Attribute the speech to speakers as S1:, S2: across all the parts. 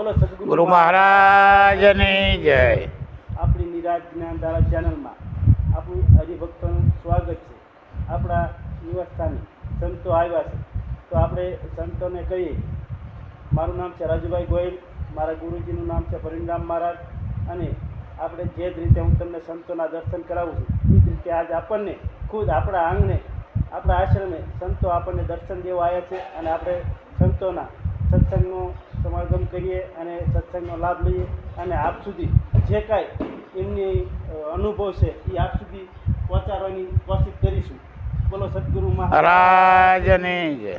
S1: બોલો
S2: ગુરુ મહારાજની જય.
S1: આપણી નિરાજ જ્ઞાન ધારા ચેનલમાં આપણું હરિભક્તોનું સ્વાગત છે. આપણા નિવાસસ્થાને સંતો આવ્યા છે. તો આપણે સંતોને કહીએ. મારું નામ છે રાજુભાઈ ગોયલ. મારા ગુરુજીનું નામ છે પરિણામ મહારાજ. અને આપણે જે જ રીતે હું તમને સંતોના દર્શન કરાવું છું એ જ રીતે આજ આપણને ખુદ આપણા આંગણે આપણા આશ્રમે સંતો આપણને દર્શન દેવા આવ્યા છે. અને આપણે સંતોના સત્સંગનો સમાગમ કરીએ અને સત્સંગનો લાભ લઈએ અને આપ સુધી જે કાંઈ એમની અનુભવ છે, એ આપ સુધી પહોંચાડવાની કોશિશ કરીશું. બોલો સદગુરુ
S2: મહારાજની જય.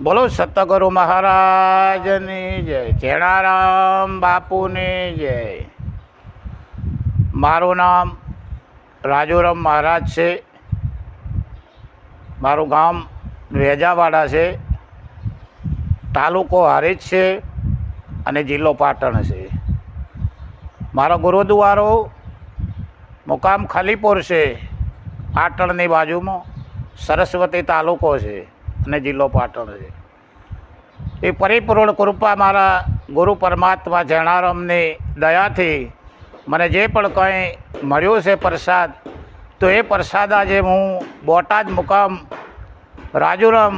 S2: બોલો સતગુરુ મહારાજની જય. જેણારામ બાપુની જય. મારું નામ રાજુરામ મહારાજ છે. મારું ગામ વેજાવાડા છે. તાલુકો હારીજ છે અને જિલ્લો પાટણ છે. મારો ગુરુદ્વારો મુકામ ખલીપુર છે. પાટણની બાજુમાં સરસ્વતી તાલુકો છે અને જિલ્લો પાટણ છે. એ પરિપૂર્ણ કૃપા મારા ગુરુ પરમાત્મા જણારામની દયાથી મને જે પણ કંઈ મળ્યું છે પ્રસાદ, તો એ પ્રસાદ આજે હું બોટાદ મુકામ, રાજુરામ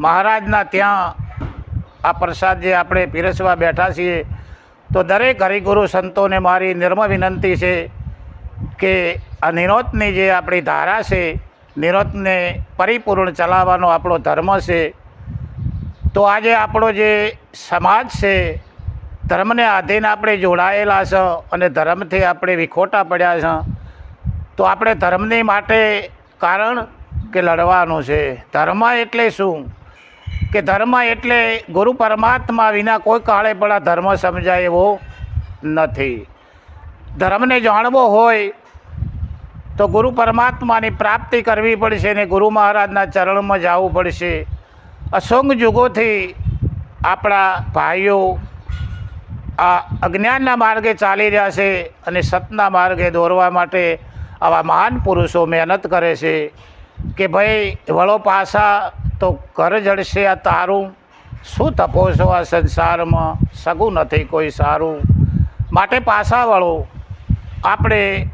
S2: મહારાજના ત્યાં આ પ્રસાદ જે આપણે પીરસવા બેઠા છીએ. તો દરેક હરિગુરુ સંતોને મારી નિર્મ વિનંતી છે કે આ નિરોતની જે આપણી ધારા છે નિરોતને પરિપૂર્ણ ચલાવવાનો આપણો ધર્મ છે. તો આજે આપણો જે સમાજ છે, ધર્મને આધીન આપણે જોડાયેલા છે અને ધર્મથી આપણે વિખોટા પડ્યા છે. તો આપણે ધર્મની માટે કારણ કે લડવાનું છે. ધર્મ એટલે શું? કે ધર્મ એટલે ગુરુ પરમાત્મા વિના કોઈ કાળે પણ આ ધર્મ સમજાય એવો નથી. ધર્મને જાણવો હોય તો ગુરુ પરમાત્માની પ્રાપ્તિ કરવી પડશે ને ગુરુ મહારાજના ચરણમાં જવું પડશે. અસંગ યુગોથી આપણા ભાઈઓ આ અજ્ઞાનના માર્ગે ચાલી રહ્યા છે અને સતના માર્ગે દોરવા માટે આવા મહાન પુરુષો મહેનત કરે છે. કે ભાઈ, વળો પાછા, તો કર જડશે આ તારું. શું તપો છો આ સંસારમાં? સગું નથી કોઈ સારું. માટે પાછા વળો. આપણે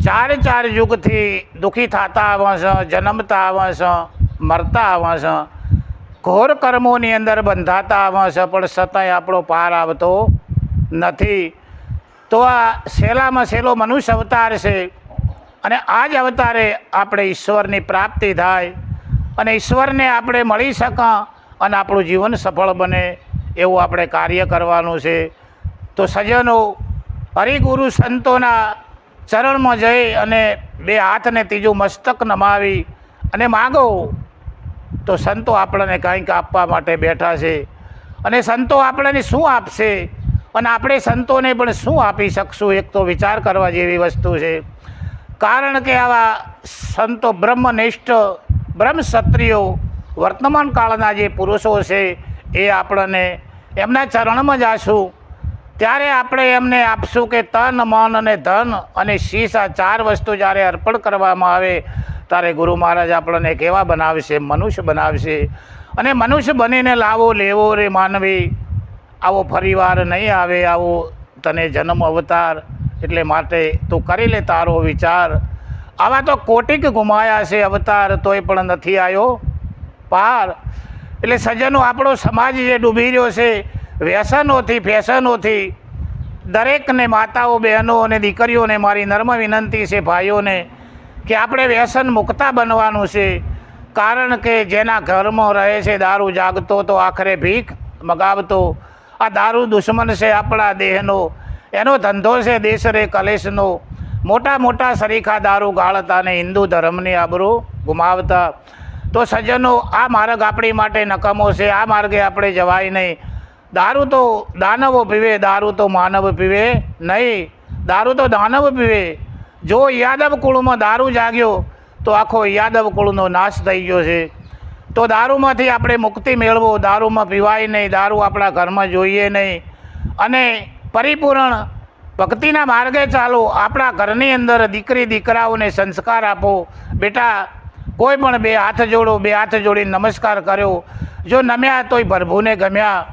S2: ચાર ચાર યુગથી દુઃખી થતા આવ્યા છે, જન્મતા આવ્યા છે, મરતા આવ્યા છે. ઘોર કર્મોની અંદર બંધાતા આવ્યા છે, પણ છતાંય આપણો પાર આવતો નથી. તો આ સહેલામાં સહેલો મનુષ્ય અવતાર છે. અને આ જ અવતારે આપણે ઈશ્વરની પ્રાપ્તિ થાય અને ઈશ્વરને આપણે મળી શકા અને આપણું જીવન સફળ બને એવું આપણે કાર્ય કરવાનું છે. તો સજ્જનો, હરિગુરુ સંતોના ચરણમાં જઈ અને બે હાથને ત્રીજું મસ્તક નમાવી અને માગો, તો સંતો આપણને કંઈક આપવા માટે બેઠા છે. અને સંતો આપણને શું આપશે? અને આપણે સંતોને પણ શું આપી શકશું? એક તો વિચાર કરવા જેવી વસ્તુ છે. કારણ કે આવા સંતો બ્રહ્મનિષ્ઠ, બ્રહ્મક્ષત્રિયો વર્તમાન કાળના જે પુરુષો છે, એ આપણને એમના ચરણમાં જાશું ત્યારે આપણે એમને આપશું કે તન, મન અને ધન અને શીશ આ ચાર વસ્તુ જ્યારે અર્પણ કરવામાં આવે, ત્યારે ગુરુ મહારાજ આપણને કેવા બનાવશે? મનુષ્ય બનાવશે. અને મનુષ્ય બનીને લાવો, લેવો રે માનવી. આવો ફરીવાર નહીં આવે, આવો તને જન્મ અવતાર. એટલે માટે તું કરી લે તારો વિચાર. આવા તો કોટિક ગુમાયા છે અવતાર, તોય પણ નથી આવ્યો પાર. એટલે સજ્જનો આપણો સમાજ જે ડૂબી રહ્યો છે, વ્યસનોથી, ફેશનોથી, દરેકને માતાઓ, બહેનો અને દીકરીઓને મારી નર્મ વિનંતી છે ભાઈઓને, કે આપણે વ્યસન મુક્તા બનવાનું છે. કારણ કે જેના ઘરમાં રહે છે, દારૂ જાગતો તો આખરે ભીખ મગાવતો. આ દારૂ દુશ્મન છે આપણા દેહનો. એનો ધંધો છે દેશ રે કલેશનો. મોટા મોટા સરીખા દારૂ ગાળતા અને હિન્દુ ધર્મની આબરૂ ગુમાવતા. તો સજ્જનો, આ માર્ગ આપણી માટે નકામો છે, આ માર્ગે આપણે જવાય નહીં. દારૂ તો દાનવો પીવે, દારૂ તો માનવ પીવે નહીં. દારૂ તો દાનવ પીવે. જો યાદવ કુળમાં દારૂ જાગ્યો, તો આખો યાદવ કુળનો નાશ થઈ ગયો છે. તો દારૂમાંથી આપણે મુક્તિ મેળવો, દારૂમાં પીવાય નહીં, દારૂ આપણા ઘરમાં જોઈએ નહીં. અને પરિપૂર્ણ ભક્તિના માર્ગે ચાલો, આપણા ઘરની અંદર દીકરી, દીકરાઓને સંસ્કાર આપો. બેટા, કોઈ પણ બે હાથ જોડો, બે હાથ જોડીને નમસ્કાર કર્યો. જો નમ્યા તોય પ્રભુને ગમ્યા.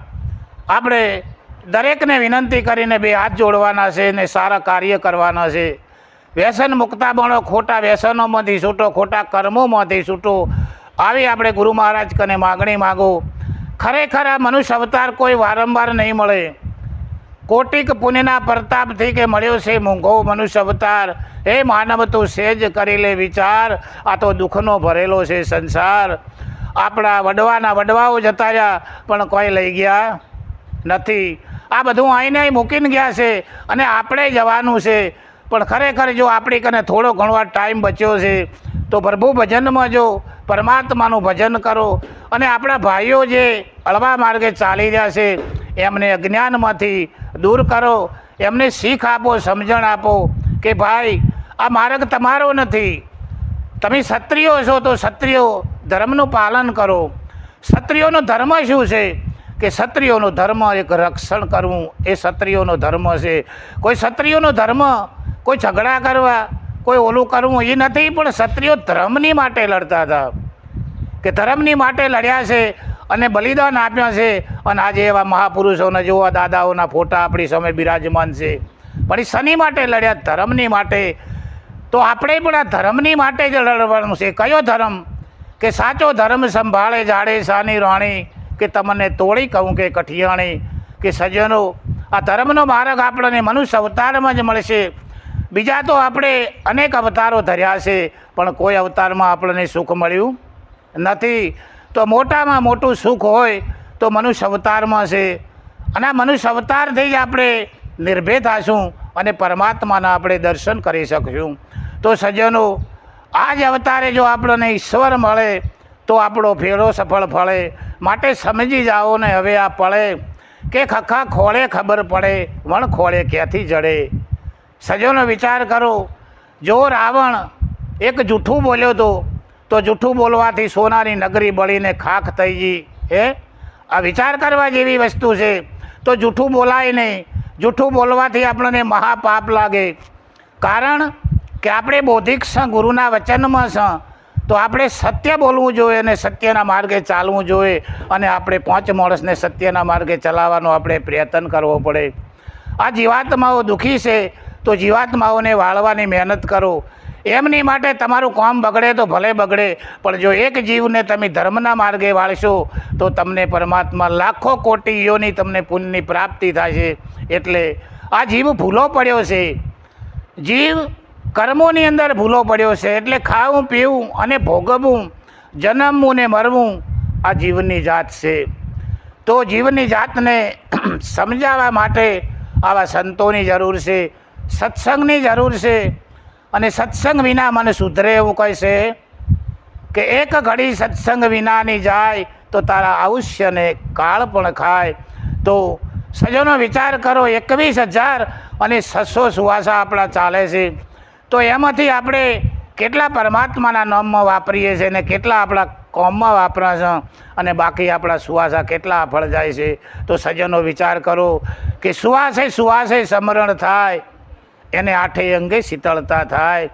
S2: આપણે દરેકને વિનંતી કરીને બે હાથ જોડવાના છે ને સારા કાર્ય કરવાના છે. વ્યસન મુક્તા બનો, ખોટા વ્યસનોમાંથી છૂટો, ખોટા કર્મોમાંથી છૂટો. આવી આપણે ગુરુ મહારાજ કને માગણી માગો. ખરેખર આ મનુષ્ય અવતાર કોઈ વારંવાર નહીં મળે. કોટિક પુણ્યના પ્રતાપથી કે મળ્યો છે મૂંઘો મનુષ્ય અવતાર. હે માનવ, તું સેજ કરી લે વિચાર. આ તો દુઃખનો ભરેલો છે સંસાર. આપણા વડવાના વડવાઓ જતા રહ્યા પણ કોઈ લઈ ગયા નથી. આ બધું આઈને અહીં મૂકીને ગયા છે અને આપણે જવાનું છે. પણ ખરેખર જો આપણી કને થોડો ઘણો ટાઈમ બચ્યો છે, તો પ્રભુ ભજનમાં જો પરમાત્માનું ભજન કરો. અને આપણા ભાઈઓ જે અળવા માર્ગે ચાલી રહ્યા છે એમને અજ્ઞાનમાંથી દૂર કરો, એમને શીખ આપો, સમજણ આપો કે ભાઈ, આ માર્ગ તમારો નથી. તમે ક્ષત્રિયો છો તો ક્ષત્રિયો ધર્મનું પાલન કરો. ક્ષત્રિયોનો ધર્મ શું છે? કે ક્ષત્રિયોનો ધર્મ એક રક્ષણ કરવું, એ ક્ષત્રિયોનો ધર્મ છે. કોઈ ક્ષત્રિયોનો ધર્મ, કોઈ ઝઘડા કરવા, કોઈ ઓલું કરવું, એ નથી, પણ ક્ષત્રિયો ધર્મની માટે લડતા હતા. કે ધર્મની માટે લડ્યા છે અને બલિદાન આપ્યા છે. અને આજે એવા મહાપુરુષોના જોવા, દાદાઓના ફોટા આપણી સામે બિરાજમાન છે. પણ એ શની માટે લડ્યા, ધર્મની માટે. તો આપણે પણ આ ધર્મની માટે જ લડવાનું છે. કયો ધર્મ? કે સાચો ધર્મ સંભાળે જાડે સાની, રાણી, કે તમને તોડી કહું કે કઠિયાણી, કે સજ્જનો. આ ધર્મનો માર્ગ આપણને મનુષ્ય અવતારમાં જ મળશે. બીજા તો આપણે અનેક અવતારો ધર્યા છે, પણ કોઈ અવતારમાં આપણને સુખ મળ્યું નથી. તો મોટામાં મોટું સુખ હોય તો મનુષ્ય અવતારમાં છે. અને આ મનુષ્ય અવતારથી જ આપણે નિર્ભય થશું અને પરમાત્માના આપણે દર્શન કરી શકશું. તો સજ્જનો, આ જ અવતારે જો આપણને ઈશ્વર મળે તો આપણો ફેરો સફળ ફળે. માટે સમજી જાઓ ને હવે આ પડે કે ખખા ખોળે ખબર પડે, વણ ખોળે ક્યાંથી જડે. સજ્જનો વિચાર કરો, જો રાવણ એક જૂઠું બોલ્યો તો તો જૂઠું બોલવાથી સોનાની નગરી બળીને ખાખ થઈ ગઈ, હે? આ વિચાર કરવા જેવી વસ્તુ છે. તો જૂઠું બોલાય નહીં. જૂઠું બોલવાથી આપણને મહાપાપ લાગે. કારણ કે આપણે બૌદ્ધિક છ ગુરુના વચનમાં છ તો આપણે સત્ય બોલવું જોઈએ અને સત્યના માર્ગે ચાલવું જોઈએ અને આપણે પાંચ માણસને સત્યના માર્ગે ચલાવવાનો આપણે પ્રયત્ન કરવો પડે. આ જીવાત્માઓ દુઃખી છે, તો જીવાત્માઓને વાળવાની મહેનત કરો. એમની માટે તમારું કામ બગડે તો ભલે બગડે, પણ જો એક જીવને તમે ધર્મના માર્ગે વાળશો, તો તમને પરમાત્મા લાખો કોટી યોની તમને પુણ્યની પ્રાપ્તિ છે એટલે આ જીવ ભૂલો પડ્યો છે. જીવ કર્મોની અંદર ભૂલો પડ્યો છે, એટલે ખાવું, પીવું અને ભોગવવું, જન્મવું ને મરવું આ જીવની જાત છે. તો જીવની જાતને સમજાવવા માટે આવા સંતોની જરૂર છે, સત્સંગની જરૂર છે અને સત્સંગ વિના મને સુધરે એવું કહે છે કે એક ઘડી સત્સંગ વિનાની જાય તો તારા આયુષ્યને કાળ પણ ખાય. તો સજ્જનો વિચાર કરો, એકવીસ હજાર અને છસો સુવાસા આપણા ચાલે છે. તો એમાંથી આપણે કેટલા પરમાત્માના નામમાં વાપરીએ છીએ અને કેટલા આપણા કોમમાં વાપરા છે અને બાકી આપણા સુવાસા કેટલા ફળ જાય છે. તો સજ્જનો વિચાર કરો કે સુવાસે સુવાસે સમરણ થાય. એને આઠે અંગે શીતળતા થાય.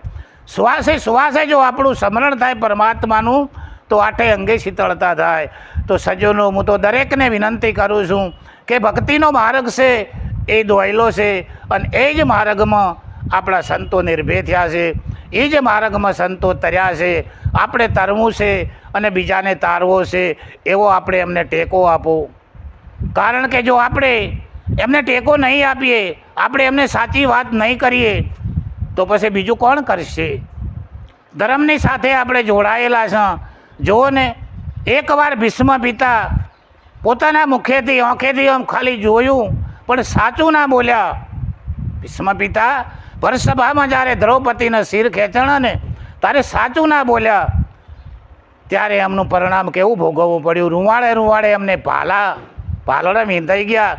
S2: શ્વાસે શ્વાસે જો આપણું સ્મરણ થાય પરમાત્માનું, તો આઠે અંગે શીતળતા થાય. તો સજ્જનો, હું તો દરેકને વિનંતી કરું છું કે ભક્તિનો માર્ગ છે, એ દોયલો છે, અને એ જ માર્ગમાં આપણા સંતો નિર્ભય થયા છે. એ જ માર્ગમાં સંતો તર્યા છે. આપણે તરવું છે અને બીજાને તારવો છે, એવો આપણે એમને ટેકો આપો. કારણ કે જો આપણે એમને ટેકો નહીં આપીએ આપણે એમને સાચી વાત નહીં કરીએ, તો પછી બીજું કોણ કરશે? ધર્મની સાથે આપણે જોડાયેલા છીએ જુઓ ને, એકવાર ભીષ્મ પિતા પોતાના મુખેથી, આંખેથી આમ ખાલી જોયું, પણ સાચું ના બોલ્યા. ભીષ્મ પિતા ભરસભામાં જ્યારે દ્રૌપદીના શિર ખેંચણા ને ત્યારે સાચું ના બોલ્યા, ત્યારે એમનું પરિણામ કેવું ભોગવવું પડ્યું? રૂવાડે રૂવાડે એમને પાલા ભાલડા વીંધાઈ ગયા.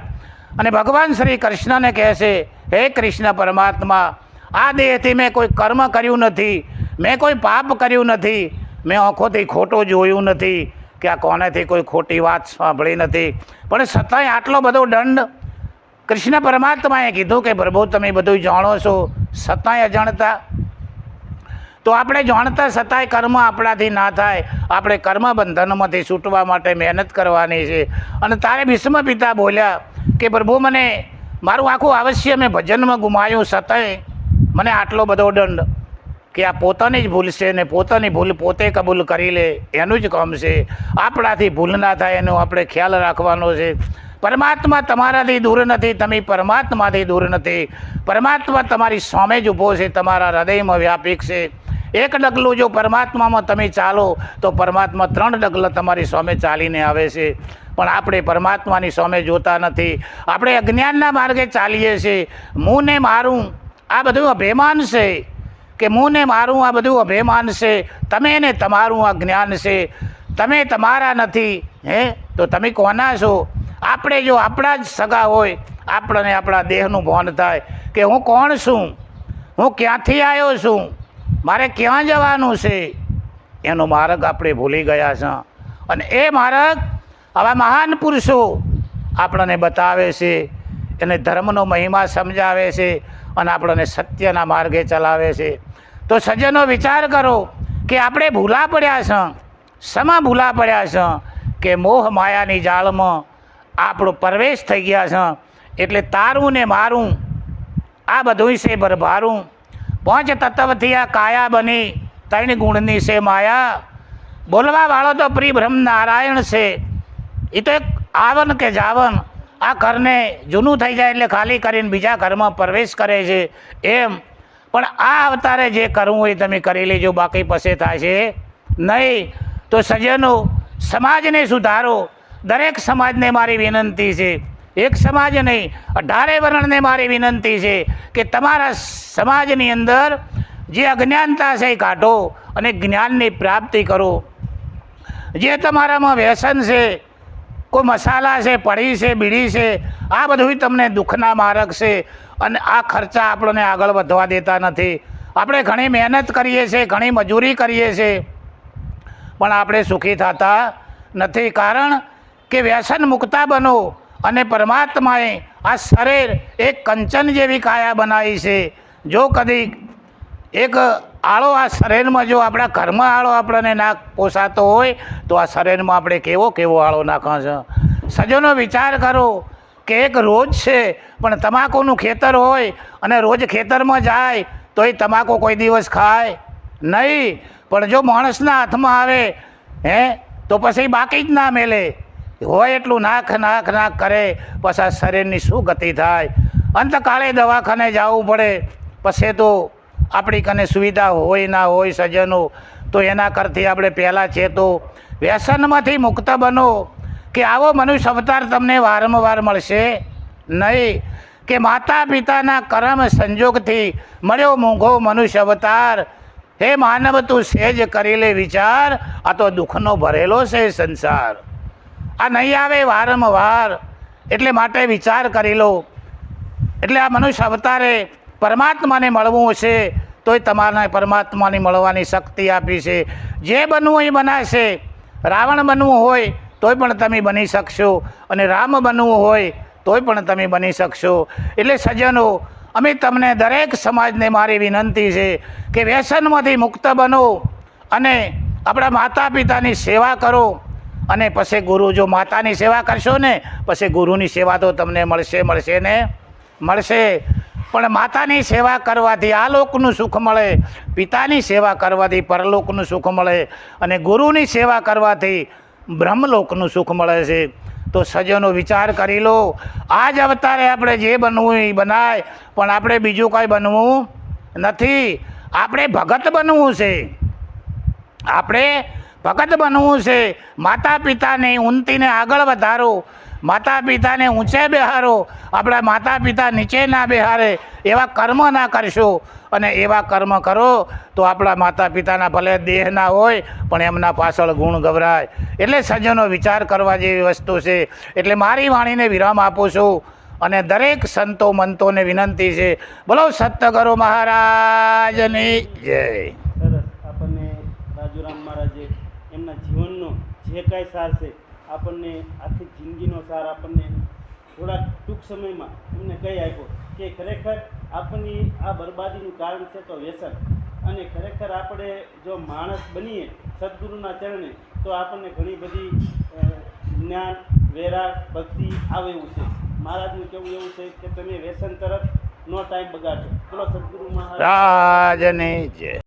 S2: અને ભગવાન શ્રી કૃષ્ણને કહે છે, હે કૃષ્ણ પરમાત્મા, આ દેહથી મેં કોઈ કર્મ કર્યું નથી, મેં કોઈ પાપ કર્યું નથી, મેં આંખોથી ખોટું જોયું નથી, કે આ કોનેથી કોઈ ખોટી વાત સાંભળી નથી. પણ છતાંય આટલો બધો દંડ કૃષ્ણ પરમાત્માએ કીધું કે, પ્રભુ, તમે બધું જાણો છો. છતાંય અજાણતા તો આપણે જાણતા છતાંય કર્મ આપણાથી ના થાય. આપણે કર્મ બંધનમાંથી છૂટવા માટે મહેનત કરવાની છે. અને તારે ભીષ્મ પિતા બોલ્યા કે, પ્રભુ, મને મારું આખું અવશ્ય મેં ભજનમાં ગુમાયું છતાંય મને આટલો બધો દંડ કે આ પોતાની જ ભૂલ છે ને પોતાની ભૂલ પોતે કબૂલ કરી લે. એનું જ કામ છે. આપણાથી ભૂલ ના થાય એનો આપણે ખ્યાલ રાખવાનો છે. પરમાત્મા તમારાથી દૂર નથી, તમે પરમાત્માથી દૂર નથી. પરમાત્મા તમારી સામે જ ઊભો છે, તમારા હૃદયમાં વ્યાપિક છે. એક ડગલું જો પરમાત્મામાં તમે ચાલો, તો પરમાત્મા ત્રણ ડગલા તમારી સામે ચાલીને આવે છે. પણ આપણે પરમાત્માની સામે જોતા નથી. આપણે અજ્ઞાનના માર્ગે ચાલીએ છીએ હું ને મારું, આ બધું અભિમાન છે. કે હું ને મારું, આ બધું અભિમાન છે. તમે ને તમારું આ જ્ઞાન છે. તમે તમારા નથી. હે? તો તમે કોના છો? આપણે જો આપણા જ સગા હોય, આપણને આપણા દેહનું ભાન થાય કે હું કોણ છું? હું ક્યાંથી આવ્યો છું? મારે ક્યાં જવાનું છે? એનો માર્ગ આપણે ભૂલી ગયા છે. અને એ માર્ગ આવા મહાન પુરુષો આપણને બતાવે છે. એને ધર્મનો મહિમા સમજાવે છે અને આપણને સત્યના માર્ગે ચલાવે છે. તો સજ્જનો વિચાર કરો કે આપણે ભૂલા પડ્યા છે. સમા ભૂલા પડ્યા છે કે મોહ માયાની જાળમાં આપણો પ્રવેશ થઈ ગયા છે. એટલે તારું ને મારું આ બધું છે ભરભારું પાંચ તત્વથી આ કાયા બની. ત્રણ ગુણની છે માયા. બોલવા વાળો તો પ્રિય બ્રહ્મ નારાયણ છે. એ તો એક આવન કે જાવન. આ ઘરને જૂનું થઈ જાય એટલે ખાલી કરીને બીજા ઘરમાં પ્રવેશ કરે છે. એમ. પણ આ અવતારે જે કરવું હોય તમે કરી લેજો, બાકી પછી થાય છે નહીં. તો સજ્જનો, સમાજને સુધારો. દરેક સમાજને મારી વિનંતી છે. એક સમાજ નહીં. અઢારે વર્ણને મારી વિનંતી છે કે તમારા સમાજની અંદર જે અજ્ઞાનતા છે એ કાઢો અને જ્ઞાનની પ્રાપ્તિ કરો. જે તમારામાં વ્યસન છે, કોઈ મસાલા છે, પડી છે, બીડી છે, આ બધું તમને દુઃખના મારક છે અને આ ખર્ચા આપણને આગળ વધવા દેતા નથી. આપણે ઘણી મહેનત કરીએ છીએ, ઘણી મજૂરી કરીએ છીએ, પણ આપણે સુખી થતા નથી. કારણ કે વ્યસન મુક્તા બનો. અને પરમાત્માએ આ શરીર એક કંચન જેવી કાયા બનાવી છે. જો કદી એક આળો આ શરીરમાં જો આપણા ઘરમાં આળો આપણને ના પોસાતો હોય, તો આ શરીરમાં આપણે કેવો કેવો આળો નાખો છે. સજ્જનો વિચાર કરો કે એક રોજ છે, પણ તમાકુનું ખેતર હોય અને રોજ ખેતરમાં જાય તો એ તમાકુ કોઈ દિવસ ખાય નહીં. પણ જો માણસના હાથમાં આવે, હે, તો પછી બાકી જ ના મેલે. હોય એટલું નાખ નાખ નાખ કરે, પછી શરીરની શું ગતિ થાય? અંતકાળે દવાખાને જવું પડે. પછી તો આપણી કને સુવિધા હોય ના હોય સજ્જનો, તો એના કરતી આપણે પહેલાં છે તો વ્યસનમાંથી મુક્ત બનો કે આવો મનુષ્ય અવતાર તમને વારંવાર મળશે નહીં. કે માતા પિતાના કર્મ સંજોગથી મળ્યો મોંઘો મનુષ્ય અવતાર. હે માનવ, તું સેજ કરી લે વિચાર, આ તો દુઃખનો ભરેલો છે સંસાર. આ નહીં આવે વારંવાર. એટલે માટે વિચાર કરી લો. એટલે આ મનુષ્ય અવતારે પરમાત્માને મળવું છે, તોય તમારા પરમાત્માની મળવાની શક્તિ આપી છે. જે બનવું એ બનાશે. રાવણ બનવું હોય, તોય પણ તમે બની શકશો. અને રામ બનવું હોય, તોય પણ તમે બની શકશો. એટલે સજ્જનો, અમે તમને દરેક સમાજને મારી વિનંતી છે કે વ્યસનમાંથી મુક્ત બનો અને આપણા માતા પિતાની સેવા કરો. અને પછી ગુરુ જો માતાની સેવા કરશો ને, પછી ગુરુની સેવા તો તમને મળશે મળશે ને? મળશે. પણ માતાની સેવા કરવાથી આ લોકનું સુખ મળે, પિતાની સેવા કરવાથી પરલોકનું સુખ મળે, અને ગુરુની સેવા કરવાથી બ્રહ્મલોકનું સુખ મળે છે. તો સજ્જનો વિચાર કરી લો. આ જ અવતારે આપણે જે બનવું એ બનાય, પણ આપણે બીજું કંઈ બનવું નથી. આપણે ભગત બનવું છે. આપણે ભગત બનવું છે. માતા પિતાને ઉન્નતિને આગળ વધારો. માતા પિતાને ઊંચે બેહારો. આપણા માતા પિતા નીચે ના બેહારે. એવા કર્મ ના કરશો. અને એવા કર્મ કરો તો આપણા માતા પિતાના ભલે દેહ ના હોય, પણ એમના પાછળ ગુણ ગભરાય. એટલે સજ્જનો વિચાર કરવા જેવી વસ્તુ છે. એટલે મારી વાણીને વિરામ આપું છું. અને દરેક સંતો મંતોને વિનંતી છે. બોલો કરો મહારાજની જય.
S1: રાજુરામ મહારાજે એમના જીવનનો જે કાંઈ સાર છે, આપણને આખી જિંદગીનો સાર આપણને થોડા ટૂંક સમયમાં એમને કહી આપ્યો કે ખરેખર આપણી આ બરબાદીનું કારણ છે તો વ્યસન. અને ખરેખર આપણે જો માણસ બનીએ સદગુરુના ચરણે, તો આપણને ઘણી બધી જ્ઞાન, વેરા, ભક્તિ આવે એવું છે. મહારાજનું કેવું એવું છે કે તમે વ્યસન તરફ નો ટાઈમ બગાડજો બોલો સદગુરુ મહારાજ.
S2: જય.